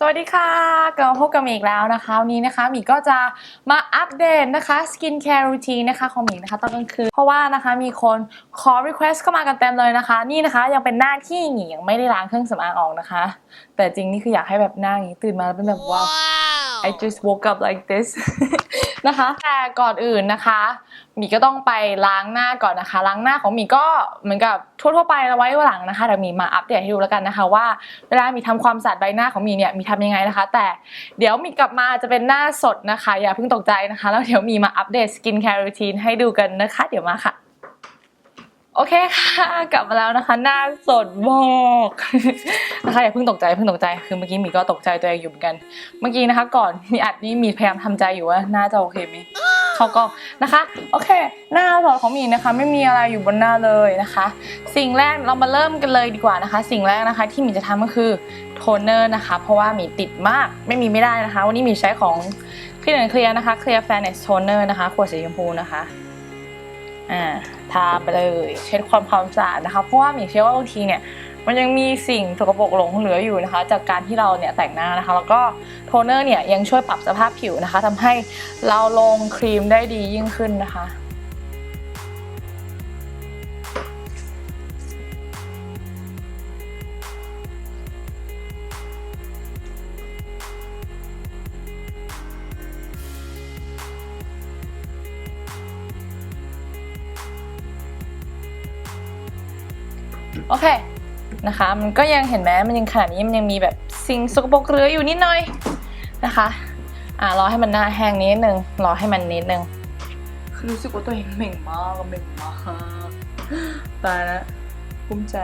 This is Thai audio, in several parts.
สวัสดีค่ะกลับมาพบกับหมีอีกแล้วนะคะวันนี้นะคะหมีก็จะมาอัปเดตนะคะสกินแคร์รูทีนนะคะของหมีนะคะตอนกลางคืนเพราะว่านะคะมีคนขอ request เข้ามากันเต็มเลยนะคะ นี่นะคะยังเป็นหน้าที่หมียังไม่ได้ล้างเครื่องสำอางออกนะคะ แต่จริงนี่คืออยากให้แบบหน้าอย่างนี้ตื่นมาแล้วเป็นแบบว้าว I just woke up like this นะคะ แต่ก่อนอื่นนะคะมีก็ต้องไปล้างหน้าก่อนนะคะ ล้างหน้าของมีก็เหมือนกับทั่วๆไปเอาไว้หลังนะคะเดี๋ยวมีมาอัปเดตให้ดูแล้วกันนะคะ ว่าเวลามีทำความสะอาดใบหน้าของมีเนี่ยมีทำยังไงนะคะ แต่เดี๋ยวมีกลับมาจะเป็นหน้าสดนะคะ อย่าเพิ่งตกใจนะคะ แล้วเดี๋ยวมีมาอัปเดตสกินแคร์รูทีนให้ดูกันนะคะ เดี๋ยวมาค่ะ โอเคค่ะ กลับมาแล้วนะคะ หน้าสดมากนะคะอย่าเพิ่งตกใจเพิ่งตกใจคือเมื่อกี้มีก็ตกใจตัวเองอยู่เหมือนกัน เมื่อกี้นะคะ ก่อนมีอัดนี่มีพยายามทำใจอยู่ว่าหน้าจะโอเคไหมเขาก็นะคะ โอเค หน้าสดของมีนะคะ ไม่มีอะไรอยู่บนหน้าเลยนะคะ สิ่งแรกเรามาเริ่มกันเลยดีกว่านะคะ สิ่งแรกนะคะ ที่มีจะทำก็คือโทนเนอร์นะคะ เพราะว่ามีติดมากไม่มีไม่ได้นะคะ วันนี้มีใช้ของคลีนเคลียร์นะคะ Clear Fairness Toner นะคะขวดสีชมพูนะคะ อ่าทาไปเลยเช็ดความความสะอาดนะคะ เพราะว่าหมีเชื่อว่าบางทีเนี่ยมันยังมีสิ่งสกปรกหลงเหลืออยู่นะคะ จากการที่เราเนี่ยแต่งหน้านะคะ แล้วก็โทนเนอร์เนี่ยยังช่วยปรับสภาพผิวนะคะทำให้เราลงครีมได้ดียิ่งขึ้นนะคะ โอเคนะคะ มันก็ยังเห็นไหมมันยังขนาดนี้มันยังมีแบบสิ่งสกปรกเหลืออยู่นิดหน่อยนะคะอ่ารอให้มันหน้าแห้งนิดนึงรอให้มันนิดนึงคือรู้สึกว่าตัวเองเหม่งมากเหม่งมากตายแล้วภูมิใจ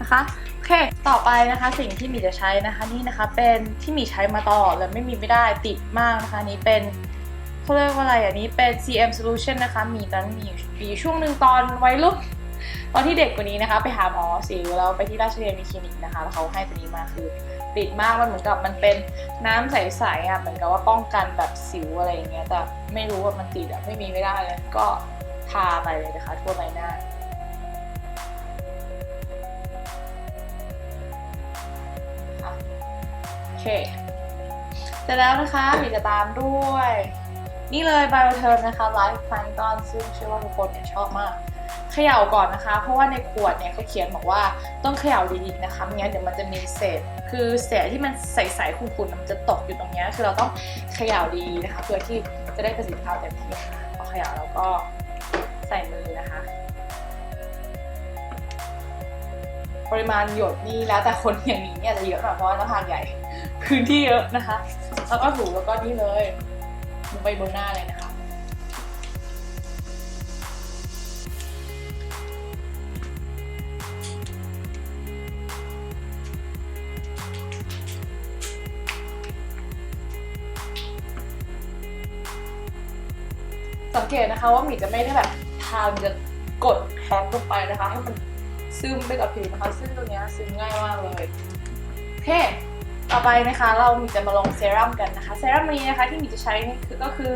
นะคะโอเคต่อไปนะคะสิ่งที่มีจะใช้นะคะนี่นะคะเป็นที่มีใช้มาตลอดเลยไม่มีไม่ได้ติดมากนะคะนี้เป็นเขาเรียกว่าอะไรอันนี้เป็น CM Solution นะคะมีตอนมีมีช่วงหนึ่งตอนวัยรุ่น ตอนที่เด็กกว่านี้นะคะ ไปหาหมอสิวแล้วไปที่ราชเรียนมีคลินิกนะคะแล้วเขาให้ตัวนี้มาคือติดมากมันเหมือนกับมันเป็นน้ำใสๆอะเหมือนกับว่าป้องกันแบบสิวอะไรอย่างเงี้ยแต่ไม่รู้ว่ามันติดอะไม่มีไม่ได้เลยก็ทาไปเลยนะคะทั่วใบหน้าโอเคเสร็จแล้วนะคะมีจะตามด้วย นี่เลย Bioterm นะคะ Life Plankton ซึ่งเชื่อว่าทุกคนเนี่ยชอบมาก เขย่าก่อนนะคะ เพราะว่าในขวดเนี่ยเขาเขียนบอกว่าต้องเขย่าดีๆนะคะไม่งั้นเดี๋ยวมันจะมีเศษ คือเศษที่มันใสๆขุ่นๆมันจะตกอยู่ตรงเนี้ยคือเราต้องเขย่าดีนะคะ เพื่อที่จะได้ประสิทธิภาพเต็มที่ค่ะพอเขย่าแล้วก็ใส่มือนะคะปริมาณหยดนี่แล้วแต่คนอย่างนี้เนี่ยจะเยอะหน่อยเพราะว่าหน้าผากใหญ่พื้นที่เยอะนะคะ แล้วก็ถูแล้วก็นี่เลยลงไปบนหน้าเลยนะคะ สังเกตนะคะว่าหมีจะไม่ได้แบบทานจะกดแท็บลงไปนะคะให้มันซึมไปกับผิวนะคะ ซึ่งตรงนี้ซึมง่ายมากเลยโอเคต่อไปนะคะเรามีจะมาลงเซรั่มกันนะคะเซรั่มนี้นะคะที่หมีจะใช้นี่คือก็คือ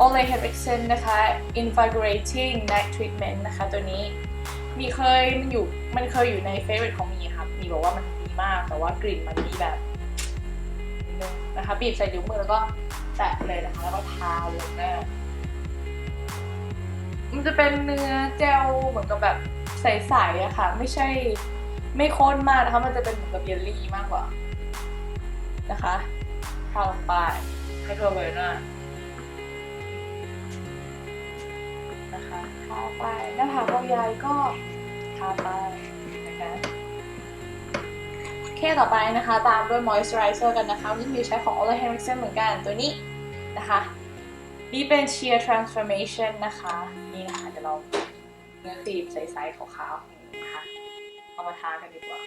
Olay h e r i x e n นะคะ Invigorating Night Treatment นะคะ ตัวนี้มีเคยมันอยู่มันเคยอยู่ในเฟ v o r i t e ของมีค่ะมีบอกว่ามันดีมากแต่ว่ากลิ่นมันมีแบบนิดนึงนะคะบีบใส่นิ้วมือแล้วก็แตะเลยนะคะแล้วก็ทาลงน้ มันจะเป็นเนื้อเจลเหมือนกับแบบใสๆอะค่ะ ไม่ใช่ไม่ข้นมากนะคะ มันจะเป็นเหมือนกับเยลลี่มากกว่านะคะทาลงไปให้ทั่วใบหน้านะคะทาไปหน้าผากเราใหญ่ก็ทาไปนะคะเคต่อไปนะคะ ตามด้วย moisturizer กันนะคะนนี้มีใช้ของ Olay h e r i x e n เหมือนกันตัวนี้นะคะ นี่เป็น Sheer Transformation นะคะ นี่นะคะเดี๋ยวเราเนื้อครีมใสๆขาวๆอย่างนี้นะคะ เอามาทากันดีกว่า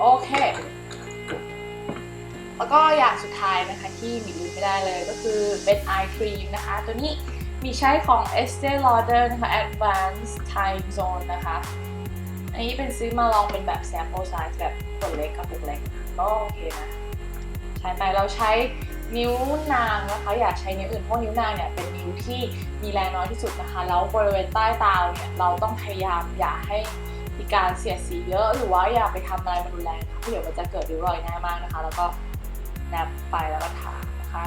โอเค แล้วก็อย่างสุดท้ายนะคะที่มีลืมไม่ได้เลยก็คือเป็น eye cream นะคะ ตัวนี้มีใช้ของ Estee Lauder นะคะ Advanced Time Zone นะคะ อันนี้เป็นซื้อมาลองเป็นแบบ sample size แบบตัวเล็กกับปุกเล็กก็โอเคนะ ใช้ไปเราใช้นิ้วนางนะคะ อย่าใช้นิ้วอื่นเพราะนิ้วนางเนี่ยเป็นนิ้วที่มีแรงน้อยที่สุดนะคะ แล้วบริเวณใต้ตาเราเนี่ยเราต้องพยายามอย่าให้ มีการเสียดสีเยอะหรือว่าอย่าไปทำอะไรมันรุนแรงคะเพราะเดี๋ยวมันจะเกิดริ้วรอยง่ายมากนะคะ แล้วก็แนบไปแล้วก็ทานะคะ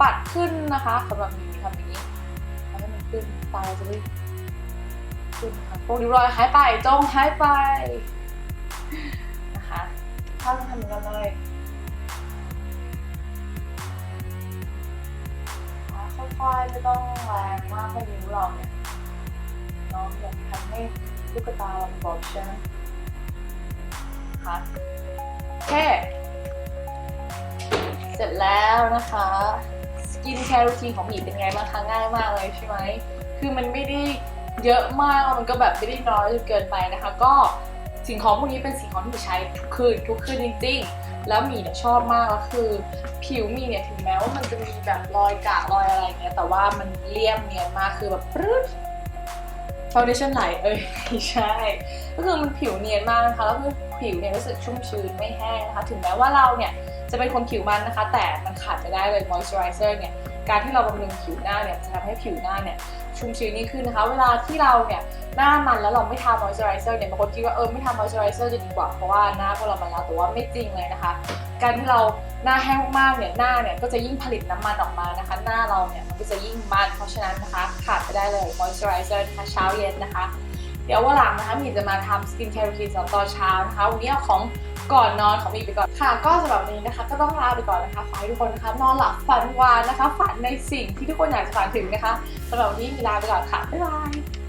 ปัดขึ้นนะคะสำหรับนิ้วทำอย่างนี้ให้มันขึ้นตาจะได้ขึ้นนะคะพวกริ้วรอยหายไปจงหายไปนะคะถ้าเราทำกันเลยค่อยๆไม่ต้องแรงมากให้นิ้วเราเนี่ยเนาะอย่าทำให้ ลูกตาเราบอบใช่ไหมค่ะโอเคเสร็จแล้วนะคะสกินแคร์รูทีนของหมีเป็นไงบ้างคะง่ายมากเลยใช่ไหมคือมันไม่ได้เยอะมากมันก็แบบไม่ได้น้อยจนเกินไปนะคะ ก็สิ่งของพวกนี้เป็นสิ่งของที่หมีใช้ทุกคืนทุกคืนจริง ๆ แล้วหมีเนี่ยชอบมากแล้วคือ ผิวหมีเนี่ยถึงแม้ว่ามันจะมีแบบรอยกะรอยอะไรเงี้ยแต่ว่ามันเลี่ยมเนียนมากคือแบบปรึ๊ด ฟาวเดชั่นไหลเอ้ยไม่ใช่ ก็คือมันผิวเนียนมากนะคะแล้วคือผิวเนี่ยรู้สึกชุ่มชื้นไม่แห้งนะคะ ถึงแม้ว่าเราเนี่ยจะเป็นคนผิวมันนะคะ แต่มันขาดไม่ได้เลยมอยส์เจอไรเซอร์เนี่ยการที่เราบำรุงผิวหน้าเนี่ยจะทำให้ผิวหน้าเนี่ย ชุ่มชื้นยิ่ขึ้นนะคะ เวลาที่เราเนี่ยหน้ามันแล้วเราไม่ทามอยส์เจอไรเซอร์เนี่ยบางคนคิดว่าเออไม่ทามอยส์เจอไรเซอร์จะดีกว่าเพราะว่าหน้าพวกเรามันแล้วแต่ว่าไม่จริงเลยนะคะ การที่เราหน้าแห้งมากๆเนี่ยหน้าเนี่ยก็จะยิ่งผลิตน้ำมันออกมานะคะ หน้าเราเนี่ยมันก็จะยิ่งมันเพราะฉะนั้นนะคะขาดไปได้เลยมอยส์เจอไรเซอร์นะคะเช้าเย็นนะคะ เดี๋ยววันหลังนะคะมีจะมาทำสกินแคร์รูทีนสำหรับตอนเช้านะคะวันนี้เอาของ ก่อนนอนของมีไปก่อนค่ะ ก็สำหรับวันนี้นะคะ ก็ต้องลาไปก่อนนะคะขอให้ทุกคนนะคะ นอนหลับฝันหวานนะคะ ฝันในสิ่งที่ทุกคนอยากจะฝันถึงนะคะสำหรับวันนี้มีลาไปก่อนค่ะบ๊ายบาย